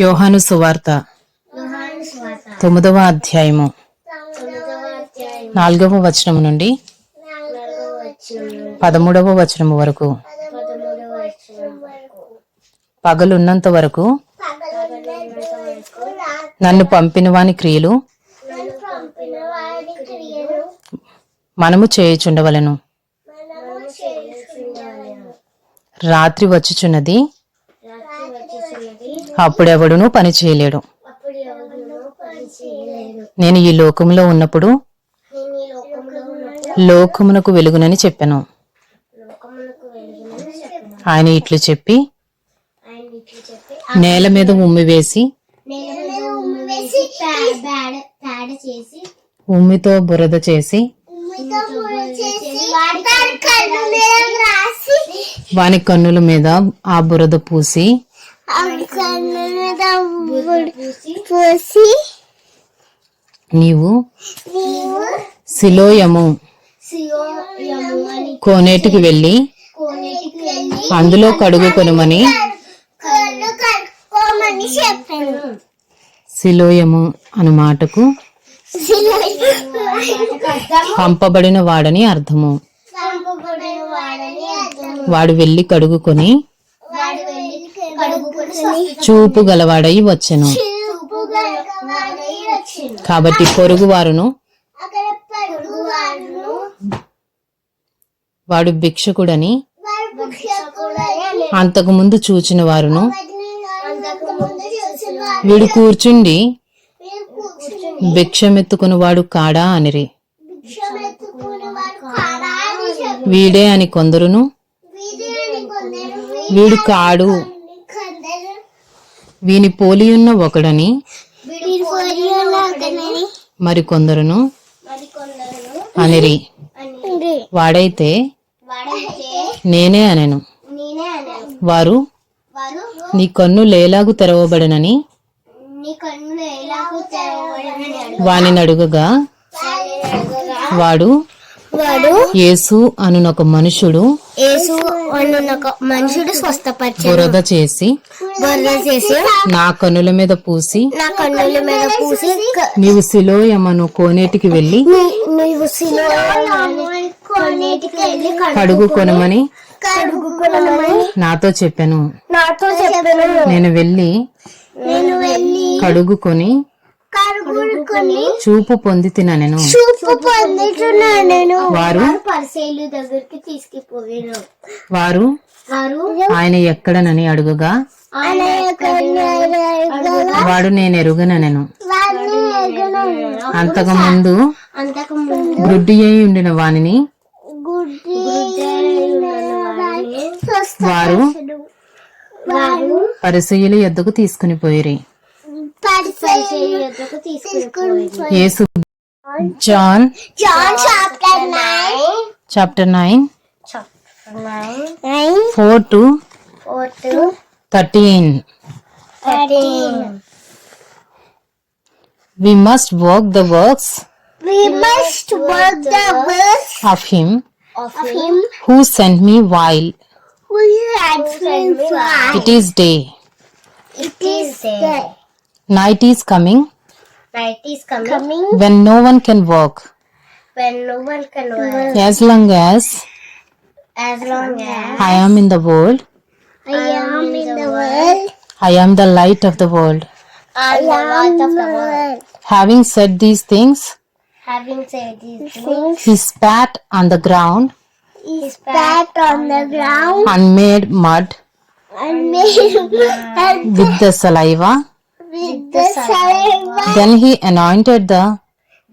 యోహాను సువార్త. తొమ్మిదవ అధ్యాయము. నాలుగవ వచనము నుండి పదమూడవ వచనము వరకు. వచనం వరకు పగలున్నంత వరకు నన్ను పంపిన వాని క్రియలు మనము చేయుచుండవలెను. రాత్రి వచ్చుచున్నది అప్పుడెవడునూ పని చేయలేడు. నేను ఈ లోకంలో ఉన్నప్పుడు లోకమునకు వెలుగునని చెప్పాను. ఆయన ఇట్లు చెప్పి నేల మీద ఉమ్మి వేసి ఉమ్మితో బురద చేసి వాని కన్నుల మీద ఆ బురద పూసి నీవు అని కోనేటికి వెళ్ళి అందులో కడుగు కొనుమని కళ్ళు కట్టుకోమని చెప్పాను సిలోయము అను మాటకు పంపబడిన వాడని అర్థము. వాడు వెళ్ళి కడుగుకొని చూపు గలవాడై వచ్చెను. కాబట్టి పొరుగు వారును వాడు భిక్షకుడని అంతకు ముందు చూచిన వారును వీడు కూర్చుండి భిక్షమెత్తుకుని వాడు కాడా అనిరి. వీడే అని కొందరును. వీడు కాడు. వీని పోలియున్న ఒకడని వీడు పోలియోలాగనని మరి కొందరును మరి కొందరు అనిరి. అని వాడైతే నేనే అనెను. వారు నీ కన్ను లేలాగు తెరవబడనని వాని అడుగగా వాడు వాడు యేసు అనునొక మనుషుడు యేసు మనుషుడు బురద చేసి చేసి నా కన్నుల మీద పూసి నా కన్నుల మీద పూసి నీవు సిలోయమను కోనేటికి వెళ్ళి నీ- నీవు సిలువలో కొన్నిటికి వెళ్ళి కడుగు కొనమని కడుగుకునమని నాతో చెప్పాను. నాతో చెప్పాను. నేను వెళ్ళి నేను వెళ్ళి కడుగుకొని చూపు పొంది పొందుతున్నాను నేను. వారు? పరిశైలు దగ్గరికి తీసుకుపోయాను వారు? ఆయన ఎక్కడనని అడుగగా? వాడు నేను ఎరుగననెను. అంతకు ముందు అంతకు ముందు గ్రుడ్డి అయి ఉండిన వానిని గుడ్డి వారు పరిసయ్యుల యొద్దకు తీసుకుని పోయిరి. పరిశైలు John. John chapter 9. Chapter 9. Chapter 9. 9. 4 to 4 to 13. 13. We must work the works. We must work the works of him. Of him who sent me while. Who sent me while. It is day. It is day. Night is coming night is coming. coming. When no one can walk. When no one can walk. As long as. As long as. I am in the world. I am in the world. I am the light of the world. I am the light of the world. Having said these things. Having said these things. He spat on the ground. He spat on the ground. And made mud. And made mud. With the saliva with the saliva. Then he anointed the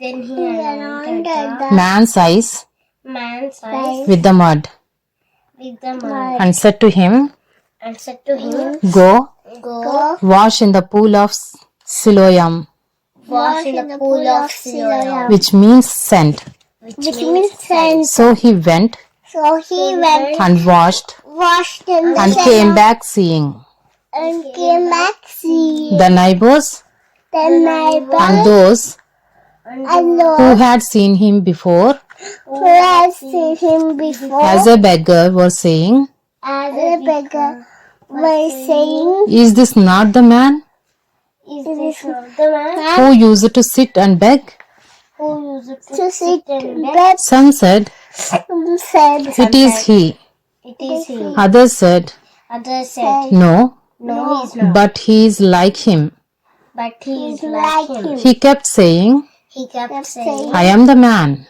Then he anointed the man's eyes man's eyes with the mud with the mud. And said to him, and said to him, Go. Go wash in the pool of Siloam, wash in the pool of Siloam, which means sent. which means sent. So he went So he went, and washed washed in the and came back seeing. And came The neighbors? The neighbor and those? And Lord who had seen him before? Who had seen him before? As a beggar were saying, as a beggar by saying, Is this not the man? Is this not the man? Who used to sit and beg? who used to sit and beg? Some said, Some said, It is he. It is he. Others said, Others said, No, No, he's not. but he is like him. But he's is like him. He kept saying, He kept saying, I am the man.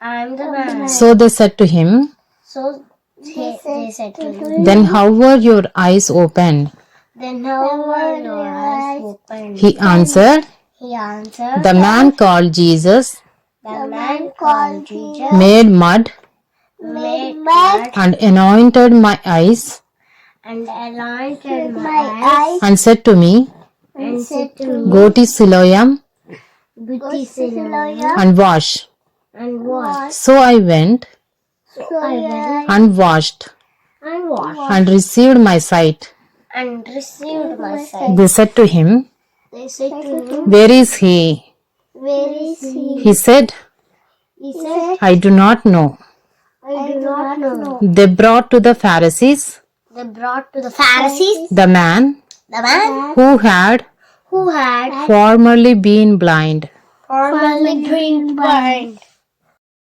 I am the man. So they said to him, So they, they said to him, Then how were your eyes opened? Then how were your eyes opened? He answered, He answered, The man called Jesus The man called Jesus made mud made mud and anointed my eyes and anointed my eyes and said to me, and said to me, Go to Siloam Beauty Siloam and wash. and wash. So I went So I went and washed and washed and received my sight. and received my sight. They said to him, They said to him, Where is he? Where is he? He said, He said, I do not know. I do not know. They brought to the Pharisees They brought to the Pharisees? The man the man? who had who had? formerly been blind. formerly been blind